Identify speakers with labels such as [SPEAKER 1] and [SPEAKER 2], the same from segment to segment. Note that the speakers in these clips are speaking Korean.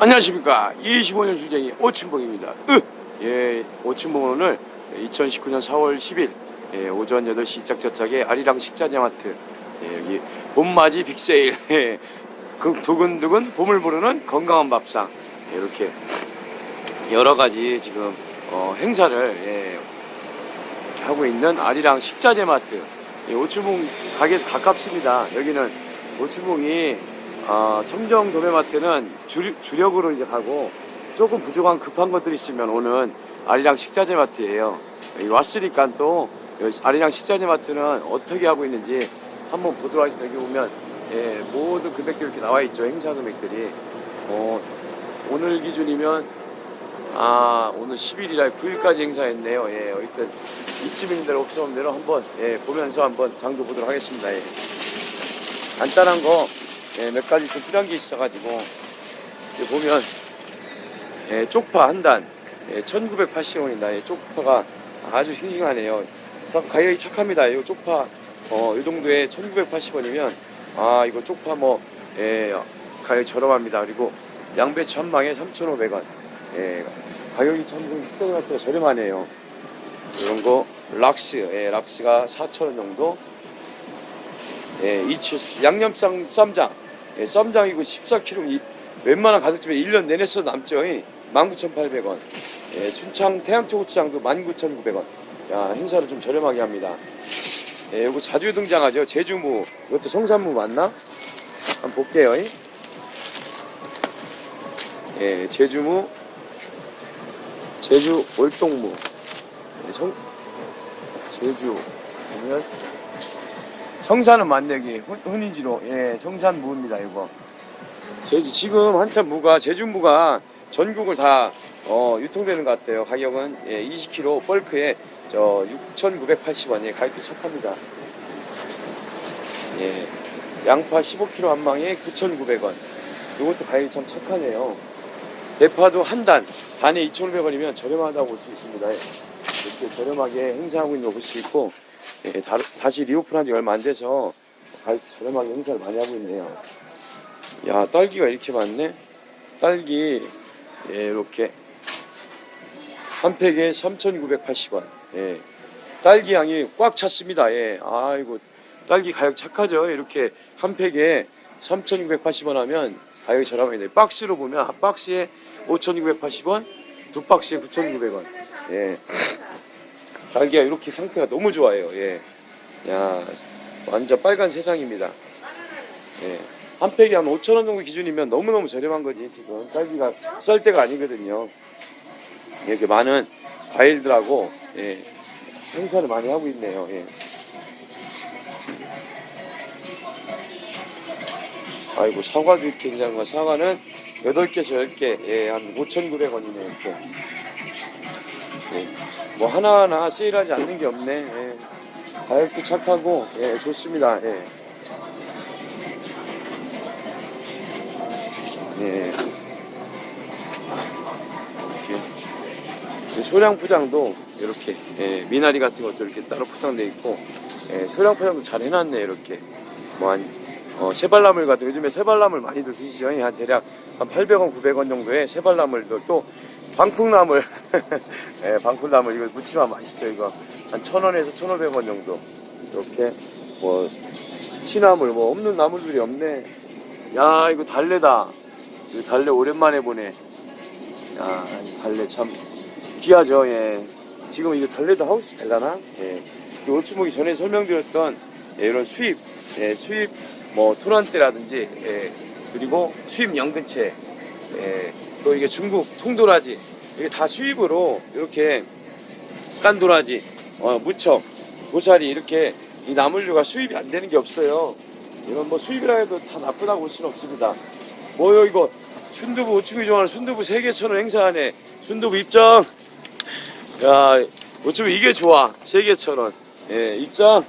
[SPEAKER 1] 안녕하십니까. 25년 수쟁이 오춘봉입니다. 으! 예, 오춘봉 오늘 2019년 4월 10일 예, 오전 8시 이짝저짝에 아리랑 식자재마트 예, 여기 봄맞이 빅세일 예, 그 두근두근 봄을 부르는 건강한 밥상 예, 이렇게 여러 가지 지금 어, 행사를 예, 하고 있는 아리랑 식자재마트. 예, 오춘봉 가게에서 가깝습니다. 여기는 오춘봉이 어, 청정 도매마트는 주, 주력으로 이제 가고 조금 부족한 급한 것들이 있으면 오는 아리랑 식자재 마트예요. 왔으니까 또 아리랑 식자재 마트는 어떻게 하고 있는지 한번 보도록 하겠습니다. 여기 보면 예, 모든 금액들이 이렇게 나와 있죠. 행사 금액들이. 어, 오늘 기준이면 아 오늘 10일이라 9일까지 행사했네요. 예, 어쨌든 이쯤인 대로 없으면 대로 한번 예, 보면서 한번 장도 보도록 하겠습니다. 예. 간단한 거 예, 몇 가지 좀 필요한 게 있어가지고 여기 보면 예, 쪽파 한 단, 예, 1980원입니다. 예, 쪽파가 아주 싱싱하네요. 참 가격이 착합니다. 이 쪽파 어, 이 정도에 1980원이면 아 이거 쪽파 뭐 예, 가격이 저렴합니다. 그리고 양배추 한 방에 3,500원. 예, 가격이 참 식자재마트가 저렴하네요. 이런 거 락스, 예, 락스가 4,000원 정도. 예, 이치 양념장 쌈장. 예, 쌈장이고 14kg 이 웬만한 가격집에 1년 내내 써도 남죠. 예, 19,800원. 예, 순창 태양초 고추장도 19,900원. 야, 행사를 좀 저렴하게 합니다. 예, 요거 자주 등장하죠. 제주무. 이것도 성산무 맞나? 한번 볼게요. 예, 예 제주무. 제주 월동무. 예, 성, 제주. 보면 성산은 만들기 흔히지로 예 성산 무입니다 이거. 제주 지금 한참 무가 제주 무가 전국을 다 어, 유통되는 것 같아요. 가격은 예, 20kg 벌크에 저 6,980원 예 가격도 착합니다. 예 양파 15kg 한 방에 9,900원. 이것도 가격이 참 착하네요. 대파도 한 단 단에 2,500원이면 저렴하다고 볼 수 있습니다. 예. 이렇게 저렴하게 행사하고 있는 거 볼 수 있고 예, 다, 다시 리오픈 한 지 얼마 안 돼서 저렴하게 행사를 많이 하고 있네요. 야, 딸기가 이렇게 많네? 딸기, 예, 이렇게. 한 팩에 3,980원. 예. 딸기 양이 꽉 찼습니다. 예. 아이고, 딸기 가격 착하죠? 이렇게 한 팩에 3,980원 하면 가격이 저렴합니다. 박스로 보면 한 박스에 5,980원, 두 박스에 9,900원. 예. 딸기가 이렇게 상태가 너무 좋아요. 예. 야, 완전 빨간 세상입니다. 예. 한 팩이 한 5천 원 정도 기준이면 너무너무 저렴한 거지, 지금. 딸기가 쌀 때가 아니거든요. 이렇게 많은 과일들하고, 예. 행사를 많이 하고 있네요. 예. 아이고, 사과도 이렇게 굉장한 거. 사과는 8개에서 10개, 예, 한 5,900원이네요, 이렇게. 예. 뭐 하나하나 세일하지 않는 게 없네. 예. 가격도 착하고 예, 좋습니다. 예. 예. 소량 포장도 이렇게 예, 미나리 같은 것도 이렇게 따로 포장돼 있고 예, 소량 포장도 잘 해놨네 이렇게 뭐한 어, 새발나물 같은 요즘에 새발나물 많이들 드시죠? 예, 한 대략 한 800원, 900원 정도의 새발나물도 또 방풍나물, 예, 방풍나물 이거 무치면 맛있죠 이거. 한 1,000원에서 1,500원 정도. 이렇게 뭐 치나물 뭐 없는 나물들이 없네. 야 이거 달래다. 이거 달래 오랜만에 보네. 야 달래 참 귀하죠 예. 지금 이거 달래도 하우스 될라나? 예. 올추목이 전에 설명드렸던 예, 이런 수입 예, 수입 뭐 토란대라든지 예, 그리고 수입 연근채 예, 또 이게 중국 통도라지 이게 다 수입으로 이렇게 깐도라지 어, 무척 고사리 이렇게 이 나물류가 수입이 안 되는 게 없어요. 이건 뭐 수입이라 해도 다 나쁘다고 볼 수는 없습니다. 뭐요 이거? 순두부 오충이 좋아하는 순두부 세개 천원 행사하네 순두부 입장. 야 오충이 이게 좋아. 세개 천원 예 입장.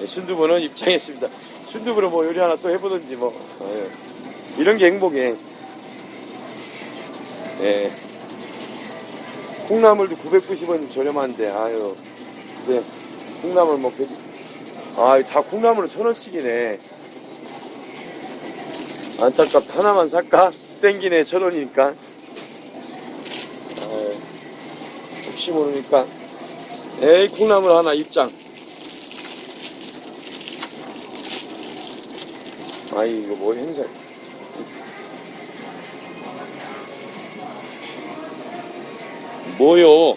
[SPEAKER 1] 예, 순두부는 입장했습니다. 순두부로 뭐 요리 하나 또 해보든지 뭐. 예. 이런 게 행복해 예. 콩나물도 990원 저렴한데 아유. 네 콩나물 뭐 돼지? 아 다 콩나물은 천 원씩이네. 안타깝다. 하나만 살까? 땡기네 천 원이니까. 아유, 혹시 모르니까. 에이 콩나물 하나 입장. 아이 이거 뭐 행사 뭐요?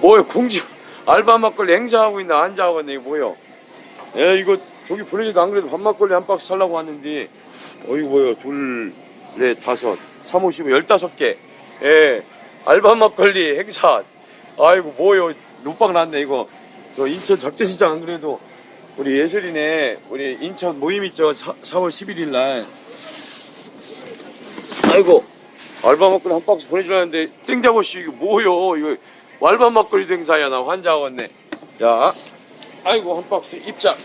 [SPEAKER 1] 뭐요? 공주 알바 막걸리 행사하고 있나 앉아하고 있네 이거 뭐요? 에 이거 저기 보내지도 안 그래도 밥 막걸리 한 박스 살라고 왔는데 어이 뭐요? 둘 넷 다섯 삼오십오 열다섯 개. 예, 알바 막걸리 행사 아이고 뭐요? 노빵 났네 이거. 저 인천 작전시장 안 그래도 우리 예슬이네 우리 인천 모임 있죠? 사, 4월 11일 날. 아이고 알바 막걸리 한 박스 보내주려는데 땡잡없이 이거 뭐요? 이거 알바 막걸리 행사야. 나 환장하겠네. 자 아이고 한 박스 입장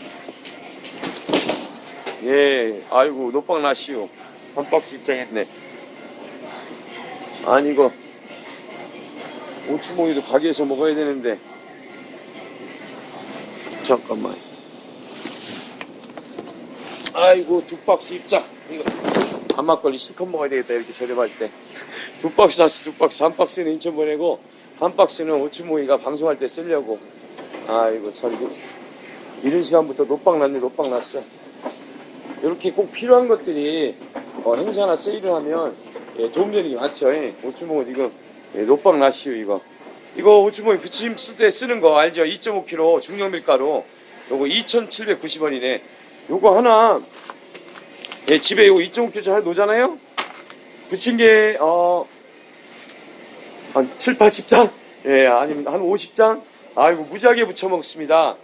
[SPEAKER 1] 예 아이고 노빵 나시오. 한 박스 입장했네. 아니 이거 오추몽이도 가게에서 먹어야 되는데. 잠깐만. 아이고 두 박스 입장 이거 한 막걸리 실컷 먹어야 되겠다. 이렇게 저렴할 때 두 박스 샀어 두 박스 한 박스는 인천 보내고 한 박스는 오추몽이가 방송할 때 쓰려고. 아이고 참 이거 이런 시간부터 노빵 났네 노빵 났어. 이렇게 꼭 필요한 것들이 어, 행사나 세일을 하면 예, 도움되는 게 많죠. 예. 오추몽은 이거 예, 노빵 나시오 이거. 이거 오추몽이 부침 쓸 때 쓰는 거 알죠? 2.5kg 중력 밀가루. 요거 2,790원이네. 요거 하나 예, 집에 요거 2.5kg 잘 놓잖아요 부침개 어, 한 7, 80장? 예, 아니면 한 50장? 아이고 무지하게 부쳐 먹습니다.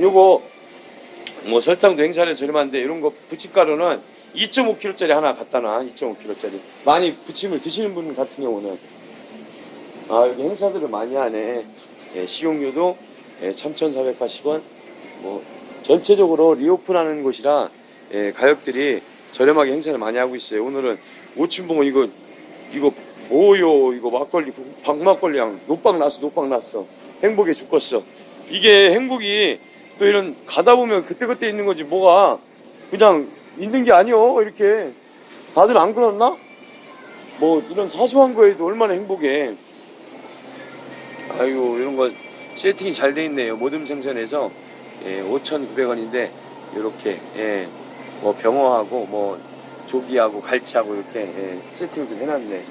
[SPEAKER 1] 요거 뭐 설탕도 행사를 저렴한데 이런 거 부침가루는 2.5kg짜리 하나 갖다 놔 2.5kg짜리. 많이 부침을 드시는 분 같은 경우는. 아 여기 행사들을 많이 하네. 예, 식용유도 예, 3,480원. 뭐 전체적으로 리오픈하는 곳이라 예, 가격들이 저렴하게 행사를 많이 하고 있어요. 오늘은 오춘봉은 이거 이거 뭐요? 이거 막걸리 박막걸리랑 노빵 났어 노빵 났어. 행복에 죽겠어. 이게 행복이 또 이런 가다 보면 그때그때 있는 거지 뭐가. 그냥 있는 게 아니여 이렇게. 다들 안 그렇나? 뭐 이런 사소한 거에도 얼마나 행복해. 아이고 이런 거 세팅이 잘 돼 있네요. 모듬 생선에서. 예, 5,900원인데 이렇게 예, 뭐 병어하고 뭐 조기하고 갈치하고 이렇게 예, 세팅을 좀 해놨네.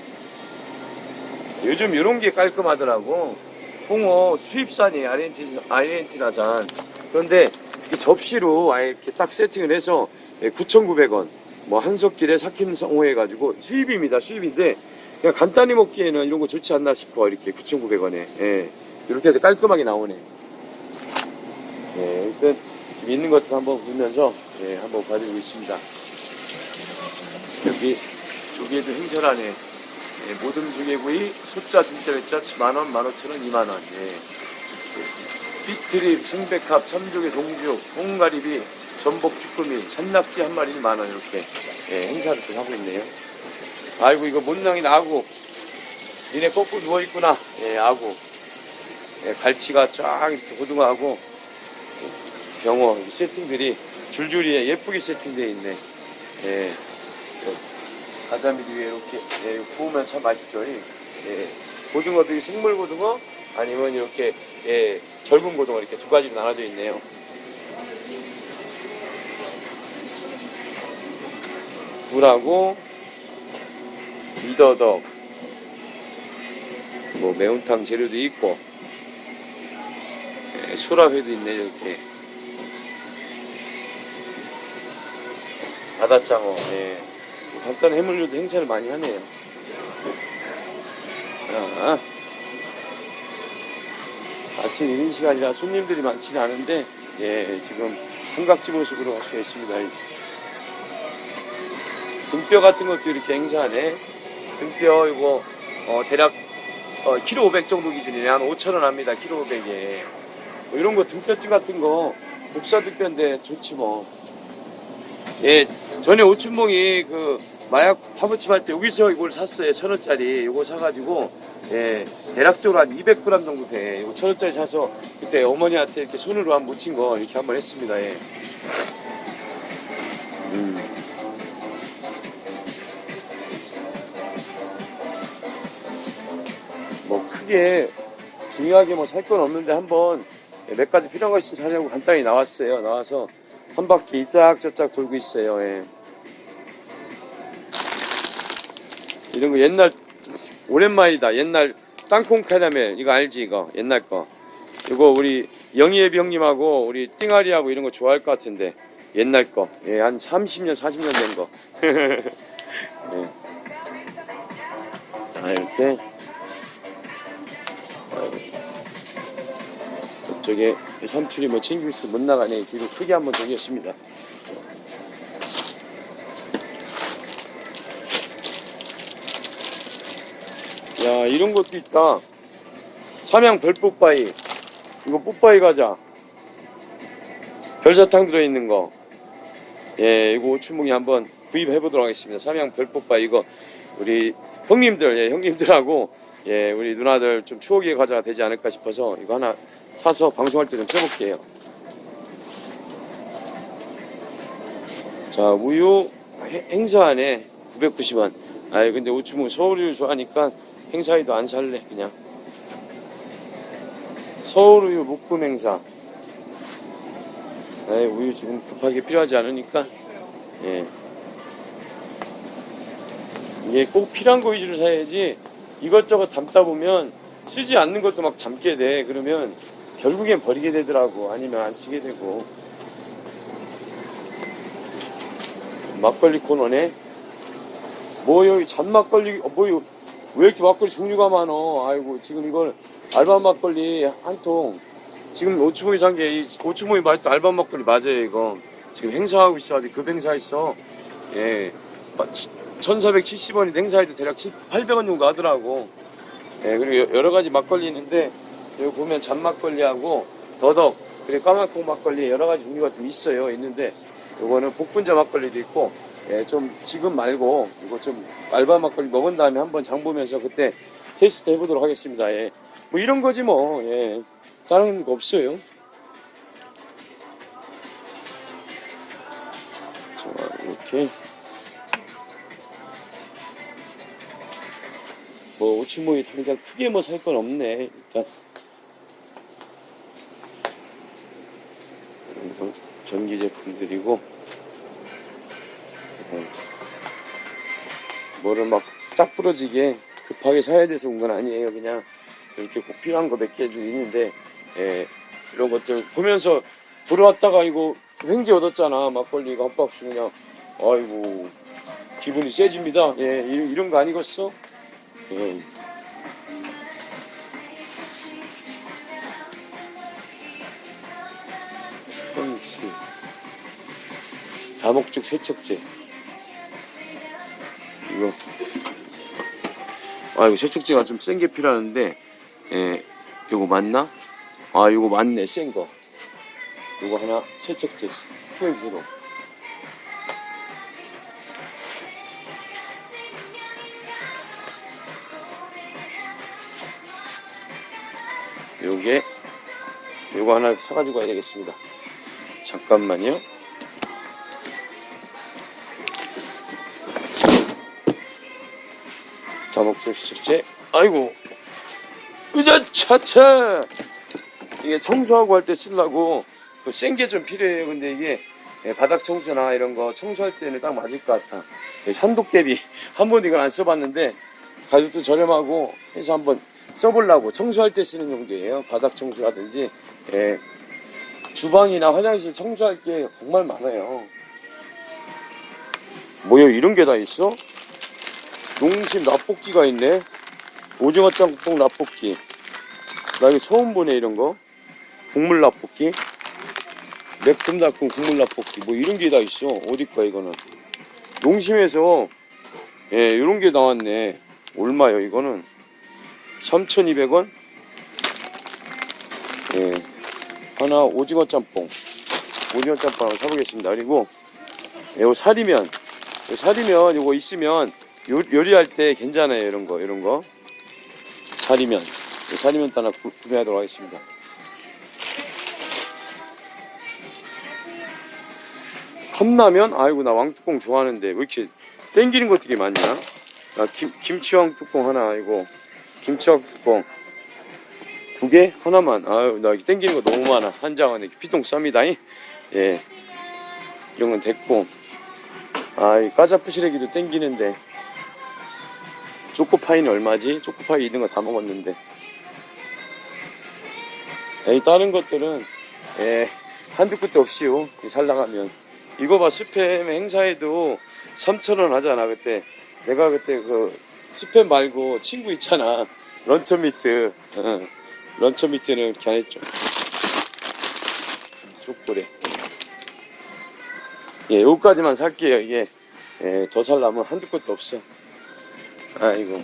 [SPEAKER 1] 요즘 이런 게 깔끔하더라고. 홍어 수입산이 아르헨티나, 아르헨티나산. 그런데 이렇게 접시로 아예 이렇게 딱 세팅을 해서 예, 9,900원. 뭐 한석길에 삭힘성호 해가지고 수입입니다 수입인데 그냥 간단히 먹기에는 이런 거 좋지 않나 싶어 이렇게 9,900원에. 예, 이렇게 해도 깔끔하게 나오네. 예, 일단 지금 있는 것들 한번 보면서 예, 한번 봐드리고 있습니다. 여기 조개도 행설하네 예, 모듬 조개구이 소자 중짜 외짜 만원 만오천원 이만원. 예. 비트립 생백합 참조개 동죽 홍가리비 전복 쭈꾸미 산낙지 한 마리 만원 이렇게 예, 행사를 좀 하고 있네요. 아이고 이거 못낭이 아구 니네 거꾸로 누워있구나. 예 아구 예, 갈치가 쫙 이렇게 고등어하고 병어 이 세팅들이 줄줄이 예쁘게 세팅되어 있네 예. 가자미도 위에 이렇게 예, 구우면 참 맛있죠. 예. 예. 고등어도 이 생물 고등어 아니면 이렇게 예, 젊은 고등어 이렇게 두 가지로 나눠져 있네요. 굴하고 미더덕 뭐 매운탕 재료도 있고 예, 소라회도 있네 이렇게 바다장어 예. 간단한 해물류도 행사를 많이 하네요. 자, 아침 이른 시간이라 손님들이 많지는 않은데, 예, 지금 삼각지 모습으로 갈 수가 있습니다. 등뼈 같은 것도 이렇게 행사하네. 등뼈 이거 어, 대략 어, 키로 500 정도 기준이네. 한 5천 원 합니다. 키로 500에. 뭐 이런 거 등뼈찜 같은 거 국사 등뼈인데 좋지 뭐. 예, 전에 오춘봉이 그 마약 파묻침 할 때 여기서 이걸 샀어요. 천 원짜리. 이거 사가지고, 예, 대략적으로 한 200g 정도 돼. 이거 천 원짜리 사서 그때 어머니한테 이렇게 손으로 한 묻힌 거 이렇게 한번 했습니다. 예. 음. 뭐 크게 중요하게 뭐 살 건 없는데 한번 몇 가지 필요한 거 있으면 사려고 간단히 나왔어요. 나와서 한 바퀴 짝짝짝 돌고 있어요. 예. 이런 거 옛날 오랜만이다. 옛날 땅콩 카라멜 이거 알지 이거 옛날 거. 이거 우리 영희애비 형님하고 우리 띵아리하고 이런 거 좋아할 것 같은데 옛날 거. 예, 한 30년 40년 된 거. 예. 자 이렇게 아이고. 저쪽에 삼촌이 뭐 챙길 수 못 나가네 뒤로 크게 한번 돌렸습니다. 야 이런 것도 있다. 삼양 별뽀빠이 이거 뽀빠이 과자 별사탕 들어있는 거. 예 이거 오춘봉이 한번 구입해 보도록 하겠습니다. 삼양 별뽀빠이 이거 우리 형님들 예 형님들하고 예 우리 누나들 좀 추억의 과자가 되지 않을까 싶어서 이거 하나 사서 방송할 때 좀 써볼게요. 자 우유 해- 행사하네 990원. 아이 근데 오춘봉 서울우유 좋아하니까 행사에도 안 살래 그냥. 서울우유 묶음 행사. 에이, 우유 지금 급하게 필요하지 않으니까 예. 이게 꼭 필요한 거 위주로 사야지 이것저것 담다 보면 쓰지 않는 것도 막 담게 돼 그러면 결국엔 버리게 되더라고. 아니면 안 쓰게 되고. 막걸리 코너네? 뭐 여기 잔막걸리 어, 뭐왜 이렇게 막걸리 종류가 많어? 아이고 지금 이걸 알바 막걸리 한 통. 지금 오추모이 산게 이 오추모이 맛도 알바 막걸리 맞아요 이거. 지금 행사하고 있어. 아직 급 행사 있어. 예. 1470원이 행사에도 대략 7, 800원 정도 하더라고. 예 그리고 여- 여러 가지 막걸리 있는데 여기 보면 잔막걸리하고 더덕 그리고 까만콩 막걸리 여러 가지 종류가 좀 있어요 있는데 요거는 복분자 막걸리도 있고 예, 좀 지금 말고 이거 좀 알바 막걸리 먹은 다음에 한번 장 보면서 그때 테스트 해보도록 하겠습니다. 예. 뭐 이런 거지 뭐. 예. 다른 거 없어요. 자, 이렇게. 뭐 오치모이 당장 크게 뭐 살 건 없네. 일단. 전기 제품들이고. 예. 뭐를 막짝 부러지게 급하게 사야 돼서 온 건 아니에요. 그냥 이렇게 꼭 필요한 거 몇 개 있는데 예, 이런 것들 보면서 보러 왔다가 이거 횡재 얻었잖아. 막걸리 이거 한 박스 그냥 아이고 기분이 세집니다. 예, 이런 거 아니겠어? 예. 다목적 세척제. 이거. 아 이거 세척제가 좀 센 게 필요하는데 예 이거 맞나? 아 이거 맞네 센거. 이거 하나 세척제 후행제로. 요게 요거 하나 사가지고 가야 되겠습니다. 잠깐만요 자목술 세척제 아이고. 으자 차차. 이게 청소하고 할 때 쓰려고 센게 좀 필요해요. 근데 이게 예, 바닥 청소나 이런 거 청소할 때는 딱 맞을 것 같아. 예, 산독대비. 한 번 이걸 안 써봤는데 가격도 저렴하고 해서 한번 써보려고 청소할 때 쓰는 용도예요. 바닥 청소라든지. 예, 주방이나 화장실 청소할 게 정말 많아요. 뭐야 이런 게 다 있어? 농심 라볶이가 있네. 오징어 짬뽕 라볶이. 나 이거 처음 보네 이런 거. 국물 라볶이. 매콤달콤 국물 라볶이. 뭐 이런 게 다 있어. 어디 거야 이거는. 농심에서 예 이런 게 나왔네. 얼마요 이거는? 3,200원. 예 하나 오징어 짬뽕. 오징어 짬뽕 한번 사보겠습니다. 그리고 이거 사리면. 요 사리면 이거 있으면 요, 요리할 때 괜찮아요 이런 거 이런 거 사리면 사리면 하나 구- 구매하도록 하겠습니다 컵라면 아이고 나 왕뚜껑 좋아하는데 왜 이렇게 땡기는 거 되게 많냐 나 김, 김치 왕뚜껑 하나 아이고 김치 왕뚜껑 두 개? 하나만. 아유, 나 이렇게 땡기는 거 너무 많아. 한 장은 이렇게 피통 쌉니다. 예. 이런 건 됐고. 아, 이 까자푸시래기도 땡기는데. 초코파이는 얼마지? 초코파이 있는 거 다 먹었는데. 이 다른 것들은, 예, 한두 끝도 없이요. 이 살나가면. 이거 봐, 스팸 행사에도 3,000원 하잖아, 그때. 내가 그때 그, 스팸 말고 친구 있잖아. 런처 미트. 어. 런처 미트는 이렇게 안 했죠. 족보래. 예, 요까지만 살게요. 이게, 예, 더 살려면 한두 끝도 없어. 아이고.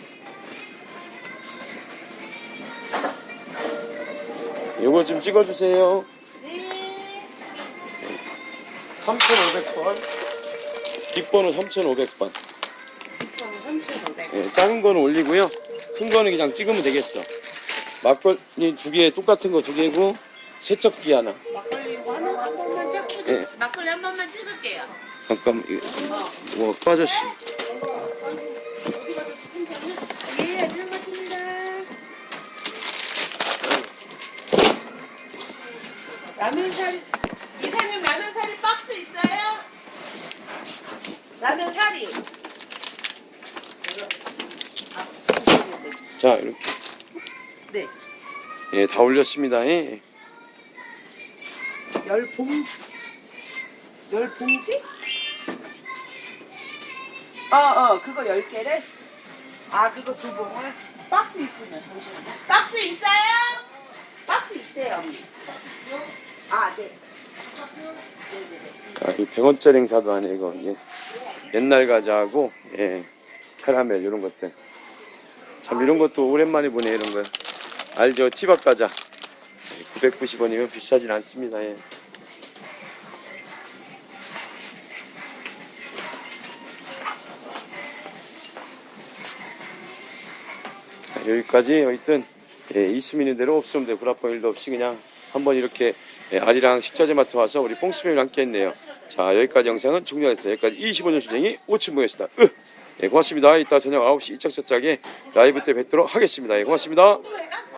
[SPEAKER 1] 요거 좀 찍어주세요.
[SPEAKER 2] 네.
[SPEAKER 1] 3,500번. 뒷번호 3,500번.
[SPEAKER 2] 3,500.
[SPEAKER 1] 예, 작은 거는 올리고요. 큰 거는 그냥 찍으면 되겠어. 막걸리 두 개, 똑같은 거 두 개고, 세척기 하나.
[SPEAKER 2] 막걸리 이거 한, 한 번만 찍고
[SPEAKER 1] 예.
[SPEAKER 2] 막걸리 한 번만 찍을게요.
[SPEAKER 1] 잠깐, 이거, 와, 빠졌어.
[SPEAKER 2] 예, 안녕 같습니다. 라면 사리 이사님 라면 사리 박스 있어요? 라면 사리.
[SPEAKER 1] 자, 이렇게.
[SPEAKER 2] 네.
[SPEAKER 1] 예, 다 올렸습니다. 예.
[SPEAKER 2] 열 봉, 열 봉지? 어, 어, 그거 열 개를? 아, 그거 두 봉을? 박스 있으면, 잠시만요. 박스 있어요? 박스 있대요, 언니. 아, 네.
[SPEAKER 1] 아, 이 100원짜리 행사도 아니에요, 이거. 예. 옛날 과자하고, 예. 카라멜, 이런 것들. 참, 이런 것도 오랜만에 보네, 이런 거. 알죠? 티밥 과자. 990원이면 비싸진 않습니다, 예. 자, 여기까지 하여튼 예, 있으면 있는 대로 없으면 돼 구라뻥 일도 없이 그냥 한번 이렇게 예, 아리랑 식자재 마트 와서 우리 뽕스님이 함께 했네요. 자 여기까지 영상은 종료하겠습니다. 여기까지 25년 수쟁이 오춘봉이었습니다. 으! 예, 고맙습니다. 이따 저녁 9시 이짝저짝에 라이브 때 뵙도록 하겠습니다. 예, 고맙습니다